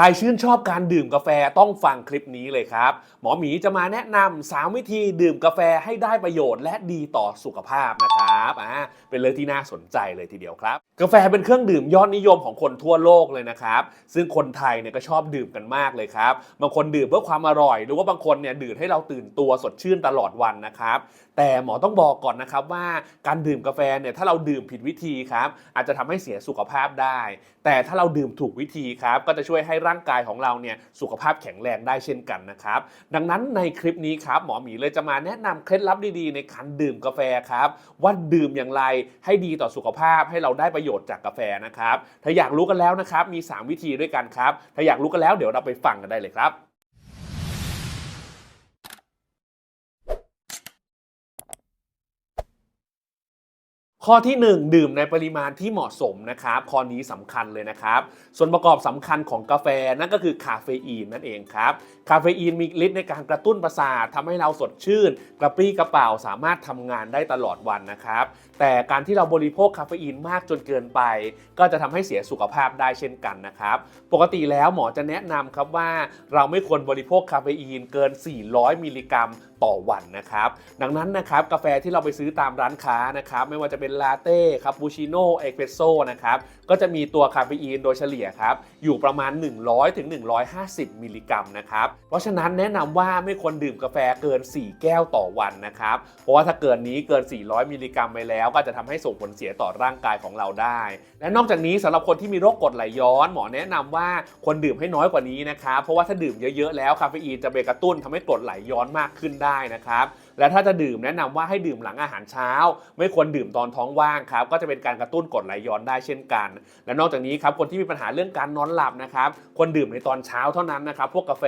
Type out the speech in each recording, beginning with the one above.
ใครชื่นชอบการดื่มกาแฟต้องฟังคลิปนี้เลยครับ หมอหมีจะมาแนะนำ3วิธีดื่มกาแฟให้ได้ประโยชน์และดีต่อสุขภาพนะครับอ่าเป็นเรื่องที่น่าสนใจเลยทีเดียวครับ กาแฟเป็นเครื่องดื่มยอดนิยมของคนทั่วโลกเลยนะครับ ซึ่งคนไทยเนี่ยก็ชอบดื่มกันมากเลยครับ บางคนดื่มเพื่อความอร่อย หรือว่าบางคนเนี่ยดื่มให้เราตื่นตัวสดชื่นตลอดวันนะครับ แต่หมอต้องบอกก่อนนะครับว่าการดื่มกาแฟเนี่ยถ้าเราดื่มผิดวิธีครับอาจจะทำให้เสียสุขภาพได้ แต่ถ้าเราดื่มถูกวิธีครับก็จะช่วยให้ร่างกายของเราเนี่ยสุขภาพแข็งแรงได้เช่นกันนะครับ ดังนั้นในคลิปนี้ครับหมอหมีเลยจะมาแนะนำเคล็ดลับดีๆ ในการดื่มกาแฟครับว่าดื่มอย่างไรให้ดีต่อสุขภาพให้เราได้ประโยชน์จากกาแฟนะครับ ถ้าอยากรู้กันแล้วนะครับมี 3 วิธีด้วยกันครับ ถ้าอยากรู้กันแล้วเดี๋ยวเราไปฟังกันได้เลยครับ ข้อที่ 1 ดื่มในปริมาณที่เหมาะสมนะครับข้อนี้สำคัญเลยนะครับ ส่วนประกอบสำคัญของกาแฟนั่นก็คือคาเฟอีนนั่นเองครับ คาเฟอีนมีฤทธิ์ในการกระตุ้นประสาททำให้เราสดชื่น กระปรี้กระเป๋าสามารถทำงานได้ตลอดวันนะครับ แต่การที่เราบริโภคคาเฟอีนมากจนเกินไป ก็จะทำให้เสียสุขภาพได้เช่นกันนะครับ ปกติแล้วหมอจะแนะนำครับว่าเราไม่ควรบริโภคคาเฟอีนเกิน 400 มิลลิกรัมต่อวันนะครับ ดังนั้นนะครับกาแฟที่เราไปซื้อตามร้านค้านะครับ ไม่ว่าจะเป็นลาเต้คาปูชิโน่เอสเปรสโซ่นะครับก็จะมีตัวคาเฟอีนโดยเฉลี่ยครับ อยู่ประมาณ 100ถึง150 มิลลิกรัมนะครับ เพราะฉะนั้นแนะนำว่าไม่ควรดื่มกาแฟเกิน 4 แก้วต่อวันนะครับ เพราะว่าถ้าเกินนี้เกิน 400 มิลลิกรัมไปแล้วก็จะทำให้ส่งผลเสียต่อร่างกายของเราได้ และนอกจากนี้สำหรับคนที่มีโรคกรดไหลย้อน หมอแนะนำว่าควรดื่มให้น้อยกว่านี้นะครับเพราะว่าถ้าดื่มเยอะๆแล้วคาเฟอีนจะไปกระตุ้นทำให้กรดไหลย้อนมากขึ้นได้นะครับ และถ้าจะดื่มแนะนำว่าให้ดื่มหลังอาหารเช้า ไม่ควรดื่มตอนท้องว่างครับก็จะเป็นการกระตุ้นกรดไหลย้อนได้เช่นกัน และนอกจากนี้ครับคนที่มีปัญหาเรื่องการนอนหลับนะครับควรดื่มในตอนเช้าเท่านั้นนะครับพวกกาแฟ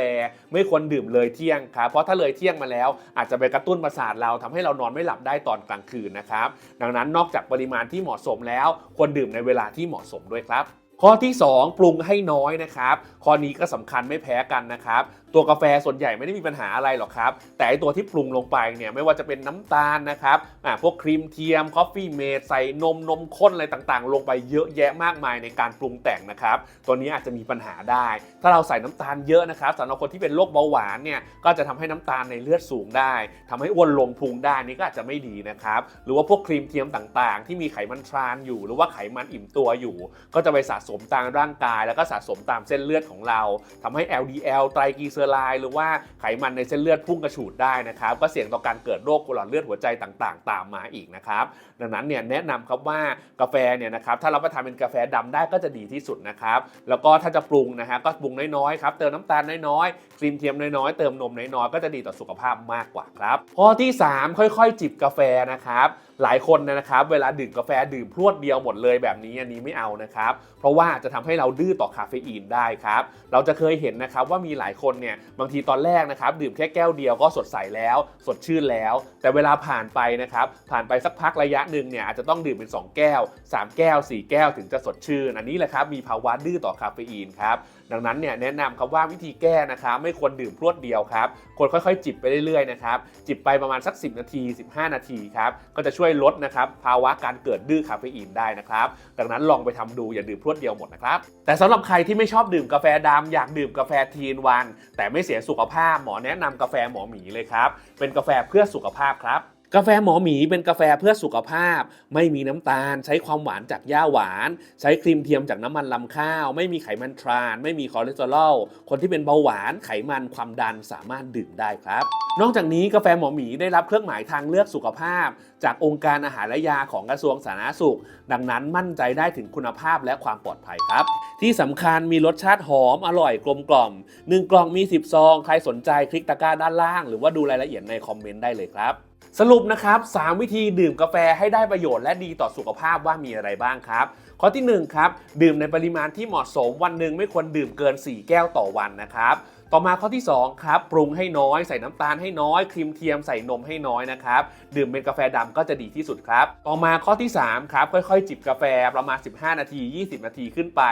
ไม่ควรดื่มเลยเที่ยงครับเพราะถ้าเลยเที่ยงมาแล้ว อาจจะไปกระตุ้นประสาทเราทำให้เรานอนไม่หลับได้ตอนกลางคืนนะครับดังนั้นนอกจากปริมาณที่เหมาะสมแล้ว ควรดื่มในเวลาที่เหมาะสมด้วยครับข้อที่ 2 ปรุงให้น้อยนะครับ ข้อนี้ก็สำคัญไม่แพ้กันนะครับตัวกาแฟส่วนใหญ่ไม่ได้มีปัญหาอะไรหรอกครับ แต่ไอตัวที่ปรุงลงไปเนี่ยไม่ว่าจะเป็นน้ำตาลนะครับอ่าพวกครีมเทียม คอฟฟี่เมดใส่นมนมข้นอะไรต่างๆ ลงไปเยอะแยะมากมายในการปรุงแต่งนะครับ ตัวนี้อาจจะมีปัญหาได้ ถ้าเราใส่น้ำตาลเยอะนะครับสำหรับคนที่เป็นโรคเบาหวานเนี่ยก็จะทำให้น้ำตาลในเลือดสูงได้ทำให้อ้วนลงพุงได้นี่ก็อาจจะไม่ดีนะครับหรือว่าพวกครีมเทียมต่างๆ ที่มีไขมันทรานอยู่ หรือว่าไขมันอิ่มตัวอยู่ ก็จะไปสะสมตามร่างกาย แล้วก็สะสมตามเส้นเลือดของเราทำให้ LDL ไตรกลีเซอไรด์หรือว่าไขมันในเส้นเลือดพุ่งกระฉูดได้นะครับ ก็เสี่ยงต่อการเกิดโรคหลอดเลือดหัวใจต่างๆ ตามมาอีกนะครับ ดังนั้นเนี่ยแนะนำครับว่ากาแฟเนี่ยนะครับถ้ารับประทานเป็นกาแฟดำได้ก็จะดีที่สุดนะครับ แล้วก็ถ้าจะปรุงนะฮะก็ปรุงน้อยๆครับเติมน้ำตาลน้อยๆครีมเทียมน้อยๆเติมนมน้อยๆก็จะดีต่อสุขภาพมากกว่าครับข้อที่ 3 ค่อยๆ จิบกาแฟนะครับ หลายคนนะครับ เวลาดื่มกาแฟดื่มพรวดเดียวหมดเลยแบบนี้อันนี้ไม่เอานะครับ เพราะว่าจะทำให้เราดื้อต่อคาเฟอีนได้ครับ เราจะเคยเห็นนะครับว่ามีหลายคนเนี่ยบางทีตอนแรกนะครับดื่มแค่แก้วเดียวก็สดใสแล้ว สดชื่นแล้ว แต่เวลาผ่านไปนะครับผ่านไปสักพักระยะหนึ่งเนี่ยอาจจะต้องดื่มเป็น 2 แก้ว 3 แก้ว 4 แก้วถึงจะสดชื่น อันนี้แหละครับมีภาวะดื้อต่อคาเฟอีนครับดังนั้นเนี่ยแนะนำครับว่าวิธีแก้นะครับไม่ควรดื่มพรวดเดียวครับควรค่อยๆ จิบไปเรื่อยๆนะครับจิบไปประมาณสัก 10 นาที 15 นาทีครับก็จะช่วยลดนะครับภาวะการเกิดดื้อคาเฟอีนได้นะครับ ดังนั้นลองไปทำดูอย่าดื่มพรวดเดียวหมดนะครับ แต่สำหรับใครที่ไม่ชอบดื่มกาแฟดำอยากดื่มกาแฟทีนวัน แต่ไม่เสียสุขภาพหมอแนะนำกาแฟหมอหมีเลยครับ เป็นกาแฟเพื่อสุขภาพครับ กาแฟหมอหมีเป็นกาแฟเพื่อสุขภาพ ไม่มีน้ำตาล ใช้ความหวานจากหญ้าหวาน ใช้ครีมเทียมจากน้ำมันลำข้าว ไม่มีไขมันทราน ไม่มีคอเลสเตอรอลคนที่เป็นเบาหวานไขมันความดันสามารถดื่มได้ครับ นอกจากนี้กาแฟหมอหมีได้รับเครื่องหมายทางเลือกสุขภาพ จากองค์การอาหารและยาของกระทรวงสาธารณสุข ดังนั้นมั่นใจได้ถึงคุณภาพและความปลอดภัยครับ ที่สำคัญมีรสชาติหอมอร่อยกลมกล่อมหนึ่งกล่องมี 10 ซอง ใครสนใจคลิกตะกร้าด้านล่าง หรือว่าดูรายละเอียดในคอมเมนต์ได้เลยครับ สรุปนะครับ 3 วิธีดื่มกาแฟให้ได้ประโยชน์และดีต่อสุขภาพว่ามีอะไรบ้างครับ ข้อที่ 1 ครับ ดื่มในปริมาณที่เหมาะสมวันหนึ่งไม่ควรดื่มเกิน 4 แก้วต่อวันนะครับต่อมาข้อที่ 2 ครับ ปรุงให้น้อยใส่น้ำตาลให้น้อย ครีมเทียมใส่นมให้น้อยนะครับ ดื่มเป็นกาแฟดำก็จะดีที่สุดครับ ต่อมาข้อที่ 3 ครับ ค่อยๆ จิบกาแฟประมาณ 15 นาที 20 นาทีขึ้นไป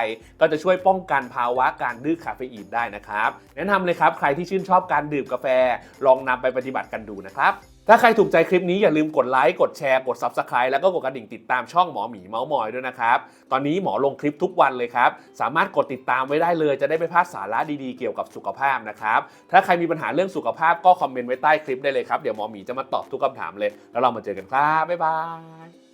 ก็จะช่วยป้องกันภาวะการดื้อคาเฟอีนได้นะครับ แนะนำเลยครับ ใครที่ชื่นชอบการดื่มกาแฟ ลองนำไปปฏิบัติกันดูนะครับ ถ้าใครถูกใจคลิปนี้อย่าลืมกดไลค์กดแชร์กด Subscribe แล้วก็กดกระดิ่งติดตามช่องหมอหมีเมาส์มอยด้วยนะครับ ตอนนี้หมอลงคลิปทุกวันเลยครับ สามารถกดติดตามไว้ได้เลยจะได้ไม่พลาดสาระดีๆเกี่ยวกับสุขภาพนะครับ ถ้าใครมีปัญหาเรื่องสุขภาพก็คอมเมนต์ไว้ใต้คลิปได้เลยครับ เดี๋ยวหมอหมีจะมาตอบทุกคำถามเลย แล้วเรามาเจอกันครับบ๊ายบาย